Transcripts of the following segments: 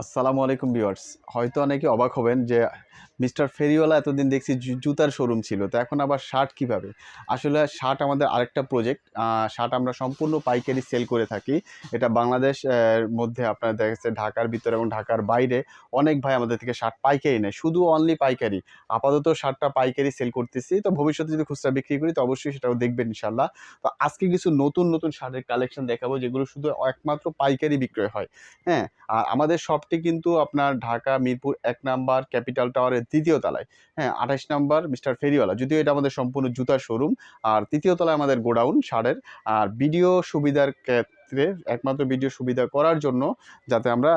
আসসালামু আলাইকুম ভিউয়ার্স। হয়তো অনেকে অবাক হবেন যে মিস্টার ফেরিওয়ালা এতদিন দেখছি জুতার শোরুম ছিল, তো এখন আবার শার্ট কীভাবে? আসলে শার্ট আমাদের আরেকটা প্রজেক্ট শার্ট আমরা সম্পূর্ণ পাইকারি সেল করে থাকি। এটা বাংলাদেশ মধ্যে আপনারা দেখা যাচ্ছে ঢাকার ভিতরে এবং ঢাকার বাইরে অনেক ভাই আমাদের থেকে শার্ট পাইকারি নেয়, শুধু অনলি পাইকারি। আপাতত শার্টটা পাইকারি সেল করতেছি, তো ভবিষ্যতে যদি খুচরা বিক্রি করি, তো অবশ্যই সেটাও দেখবেন ইনশাল্লাহ তো আজকে কিছু নতুন নতুন শার্টের কালেকশন দেখাবো, যেগুলো শুধু একমাত্র পাইকারি বিক্রয় হয়। হ্যাঁ আর আমাদের শপটি কিন্তু আপনার ঢাকা, মিরপুর এক নাম্বার, ক্যাপিটাল টাওয়ারের দ্বিতীয় তলায়। হ্যাঁ আঠাশ নাম্বার মিস্টার ফেরিওয়ালা, যদিও এটা আমাদের সম্পূর্ণ জুতার শোরুম। আর তৃতীয় তলায় আমাদের গোডাউন সারের। আর ভিডিও সুবিধার ক্ষেত্রে, একমাত্র ভিডিও সুবিধা করার জন্য যাতে আমরা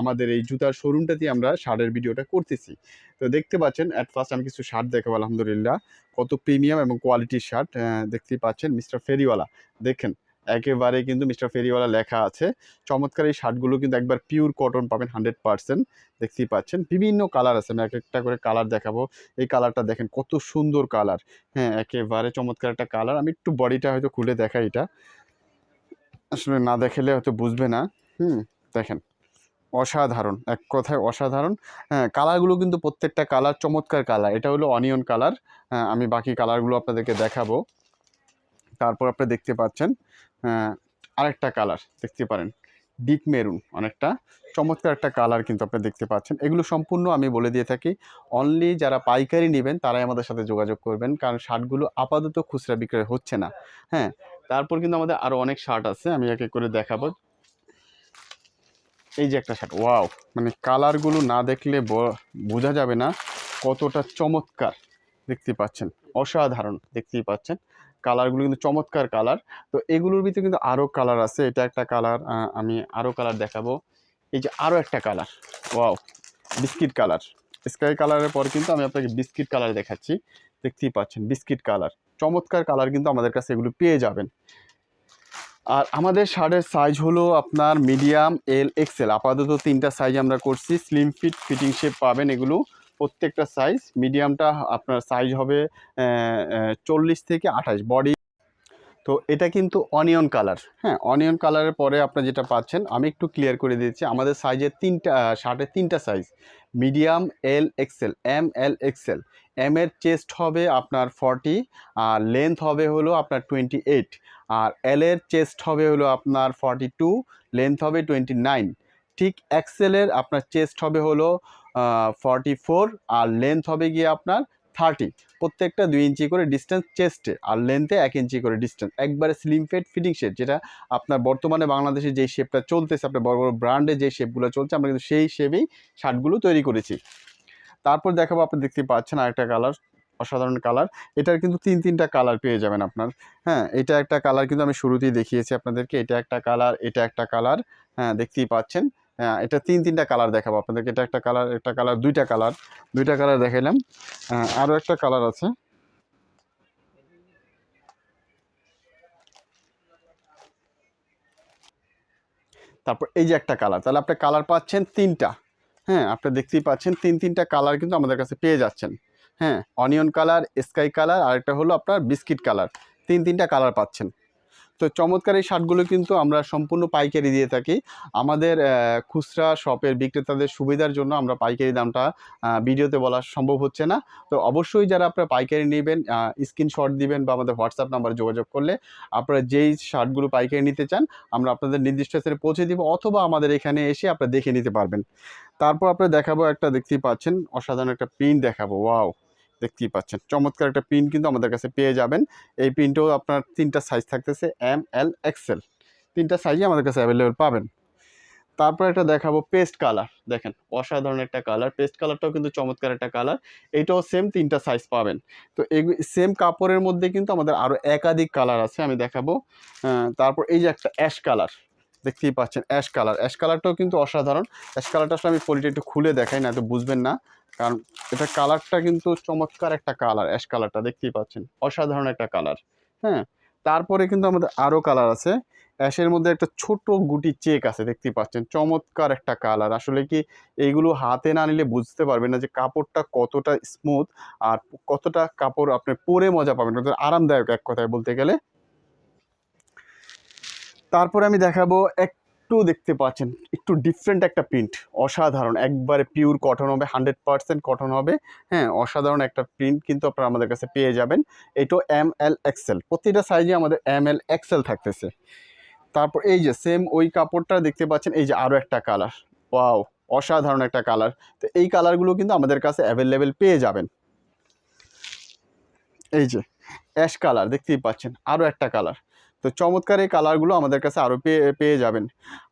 আমাদের এই জুতার শোরুমটাতে আমরা শার্টের ভিডিওটা করতেছি। তো দেখতে পাচ্ছেন অ্যাট ফার্স্ট আমি কিছু শার্ট দেখাবো, আলহামদুলিল্লাহ। কত প্রিমিয়াম এবং কোয়ালিটির শার্ট দেখতেই পাচ্ছেন মিস্টার ফেরিওয়ালা। দেখেন একেবারে কিন্তু মিস্টার ফেরিওয়ালা লেখা আছে। চমৎকার এই শার্টগুলো কিন্তু একবার পিওর কটন পাবেন হান্ড্রেড পার্সেন্ট দেখতেই পাচ্ছেন। বিভিন্ন কালার আছে, আমি এক একটা করে কালার দেখাবো। এই কালারটা দেখেন, কত সুন্দর কালার হ্যাঁ একেবারে চমৎকার একটা কালার আমি একটু বডিটা হয়তো খুলে দেখাই এটা। আসলে না দেখালে হয়তো বুঝবে না। হুম, দেখেন, অসাধারণ, এক কথায় অসাধারণ। হ্যাঁ কালারগুলো কিন্তু প্রত্যেকটা কালার চমৎকার কালার এটা হলো অনিয়ন কালার হ্যাঁ আমি বাকি কালারগুলো আপনাদেরকে দেখাবো। তারপর আপনি দেখতে পাচ্ছেন আরেকটা কালার দেখতে পারেন। ডিপ মেরুন অনেকটা। চমৎকার একটা কালার কিন্তু আপনি দেখতে পাচ্ছেন। এগুলো সম্পূর্ণ আমি বলে দিয়ে থাকি। অনলি যারা পাইকারি নেবেন, তারাই আমাদের সাথে যোগাযোগ করবেন। কারণ শার্টগুলো আপাতত খুচরা বিক্রয় হচ্ছে না। হ্যাঁ তারপর কিন্তু আমাদের আরও অনেক শার্ট আছে। আমি এক করে দেখাবো। এই যে একটা শার্ট, ওয়াও! মানে কালারগুলো না দেখলে বোঝা যাবে না কতটা চমৎকার। দেখতে পাচ্ছেন, অসাধারণ দেখতেই পাচ্ছেন। কালারগুলো কিন্তু চমৎকার কালার তো এগুলোর ভিতরে কিন্তু আরও কালার আছে। এটা একটা কালার আমি আরও কালার দেখাবো। এই যে আরও একটা colour wow biscuit colour sky কালারের পর কিন্তু আমি আপনাকে বিস্কিট কালার দেখাচ্ছি। দেখতেই পাচ্ছেন বিস্কিট কালার চমৎকার কালার কিন্তু আমাদের কাছে এগুলো পেয়ে যাবেন। আর আমাদের শার্টের সাইজ হলো আপনার মিডিয়াম এল এক্সেল আপাতত তিনটা সাইজ আমরা করছি। স্লিম ফিট ফিটিং শেপ পাবেন এগুলো। প্রত্যেকটা সাইজ মিডিয়ামটা আপনার সাইজ হবে চল্লিশ থেকে আঠাশ বডি তো এটা কিন্তু অনিয়ন কালার হ্যাঁ অনিয়ন কালারের পরে আপনার যেটা পাচ্ছেন, আমি একটু ক্লিয়ার করে দিচ্ছি, আমাদের সাইজের তিনটা শার্টের তিনটা size medium L XL M L XL M এর চেস্ট হবে আপনার ফর্টি আর লেন্থ হবে হলো আপনার টোয়েন্টি এইট আর এল এর চেস্ট হবে হলো আপনার ফর্টি টু লেন্থ হবে টোয়েন্টি নাইন ঠিক এক্সেলের আপনার চেস্ট হবে হলো ফর্টি ফোর আর লেন্থ হবে গিয়ে আপনার থার্টি প্রত্যেকটা দুই ইঞ্চি করে ডিস্টেন্স চেস্টে আর লেন্থে এক ইঞ্চি করে ডিস্টেন্স একবারে স্লিম ফেট ফিটিং শেপ যেটা আপনার বর্তমানে বাংলাদেশে যেই শেপটা চলতেছে, আপনার বড় বড় ব্র্যান্ডে যে শেপগুলো চলছে, আমরা কিন্তু সেই শেপেই শার্টগুলো তৈরি করেছি। তারপর দেখাবো, আপনি দেখতে পাচ্ছেন আরেকটা কালার অসাধারণ কালার এটার কিন্তু তিন তিনটা কালার পেয়ে যাবেন আপনার। হ্যাঁ এটা একটা কালার কিন্তু আমি শুরুতেই দেখিয়েছি আপনাদেরকে। এটা একটা কালার এটা একটা কালার হ্যাঁ দেখতেই পাচ্ছেন। হ্যাঁ এটা তিন তিনটা কালার দেখাবো আপনাদেরকে। এটা একটা কালার একটা কালার দুইটা কালার দুইটা কালার দেখাইলাম। হ্যাঁ, আরও একটা কালার আছে। তারপর এই যে একটা কালার তাহলে আপনি কালার পাচ্ছেন তিনটা। হ্যাঁ আপনি দেখতেই পাচ্ছেন তিন তিনটা কালার কিন্তু আমাদের কাছে পেয়ে যাচ্ছেন। হ্যাঁ অনিয়ন কালার স্কাই কালার আর একটা হলো আপনার বিস্কিট কালার তিন তিনটা কালার পাচ্ছেন। তো চমৎকার এই শার্টগুলো কিন্তু আমরা সম্পূর্ণ পাইকারি দিয়ে থাকি। আমাদের খুচরা শপের বিক্রেতাদের সুবিধার জন্য আমরা পাইকারি দামটা ভিডিওতে বলা সম্ভব হচ্ছে না। তো অবশ্যই যারা আপনারা পাইকারি নেবেন স্ক্রিনশট দিবেন বা আমাদের হোয়াটসঅ্যাপ নাম্বার যোগাযোগ করলে আপনারা যেই শার্টগুলো পাইকারি নিতে চান, আমরা আপনাদের নির্দিষ্ট স্থানে পৌঁছে দিব অথবা আমাদের এখানে এসে আপনারা দেখে নিতে পারবেন। তারপর আপনারা দেখাবো একটা, দেখতেই পাচ্ছেন, অসাধারণ একটা প্রিন্ট দেখাবো। ওয়াও! দেখতেই পাচ্ছেন। চমৎকার একটা প্রিন্ট কিন্তু আমাদের কাছে পেয়ে যাবেন। এই প্রিন্টও আপনার তিনটা সাইজ থাকতেছে এম এল এক্সেল তিনটা সাইজই আমাদের কাছে অ্যাভেলেবেল পাবেন। তারপর একটা দেখাবো পেস্ট কালার দেখেন, অসাধারণ একটা কালার পেস্ট কালারটাও কিন্তু চমৎকার একটা কালার এইটাও সেম তিনটা সাইজ পাবেন। তো এই সেম কাপড়ের মধ্যে কিন্তু আমাদের আরও একাধিক কালার আছে, আমি দেখাবো। তারপর এই যে একটা অ্যাশ কালার দেখতেই পাচ্ছেন অ্যাশ কালার অ্যাশ কালারটাও কিন্তু অসাধারণ। অ্যাশ কালারটা আসলে আমি কোয়ালিটি একটু খুলে দেখাই, না তো বুঝবেন না। কারণ এটা কালারটা কিন্তু চমৎকার একটা কালার অ্যাশ কালারটা দেখতেই পাচ্ছেন। অসাধারণ একটা কালার হ্যাঁ? তারপরে কিন্তু আমাদের আরও কালার আছে। অ্যাশের মধ্যে একটা ছোট গুটি চেক আছে, দেখতেই পাচ্ছেন। চমৎকার একটা কালার আসলে কি এইগুলো হাতে না নিলে বুঝতে পারবেন না যে কাপড়টা কতটা স্মুথ আর কতটা কাপড় আপনি পরে মজা পাবেন। আরামদায়ক এক কথায় বলতে গেলে। তারপরে আমি দেখাবো এক একটু দেখতে পাচ্ছেন, একটু ডিফারেন্ট একটা প্রিন্ট অসাধারণ। একবারে পিওর কটন হবে হান্ড্রেড পার্সেন্ট কটন হবে। হ্যাঁ অসাধারণ একটা প্রিন্ট কিন্তু আপনারা আমাদের কাছে পেয়ে যাবেন। এটাও এম এল এক্সেল প্রতিটা সাইজে আমাদের এম এল এক্সেল থাকতেছে। তারপর এই যে সেম ওই কাপড়টা দেখতে পাচ্ছেন, এই যে আরও একটা কালার ওয়াও অসাধারণ একটা কালার তো এই কালারগুলো কিন্তু আমাদের কাছে অ্যাভেলেবেল পেয়ে যাবেন। এই যে অ্যাশ কালার দেখতেই পাচ্ছেন আরও একটা কালার তো চমৎকার এই কালারগুলো আমাদের কাছে আরও পেয়ে পেয়ে যাবেন।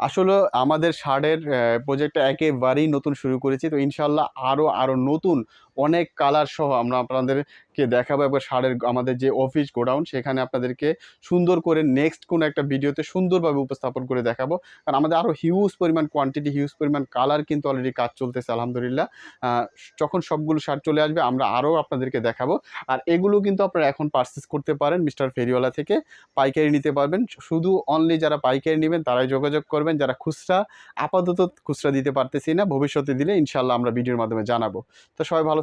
আসলে আমাদের শার্টের প্রজেক্টটা একেবারেই নতুন শুরু করেছি। তো ইনশাল্লাহ আরও আরও নতুন অনেক কালার সহ আমরা আপনাদেরকে দেখাবো। একবার সারের আমাদের যে অফিস গোডাউন সেখানে আপনাদেরকে সুন্দর করে নেক্সট কোনো একটা ভিডিওতে সুন্দরভাবে উপস্থাপন করে দেখাবো। কারণ আমাদের আরও হিউজ পরিমাণ কোয়ান্টিটি হিউজ পরিমাণ কালার কিন্তু অলরেডি কাজ চলতেছে, আলহামদুলিল্লাহ। যখন সবগুলো সার চলে আসবে, আমরা আরও আপনাদেরকে দেখাবো। আর এগুলো কিন্তু আপনারা এখন পারচেস করতে পারেন মিস্টার ফেরিওয়ালা থেকে। পাইকারি নিতে পারবেন। শুধু অনলি যারা পাইকারি নেবেন, তারাই যোগাযোগ করবেন। যারা খুচরা, আপাতত খুচরা দিতে পারতেছি না, ভবিষ্যতে দিলে ইনশাল্লাহ আমরা ভিডিওর মাধ্যমে জানাব। তো সবাই ভালো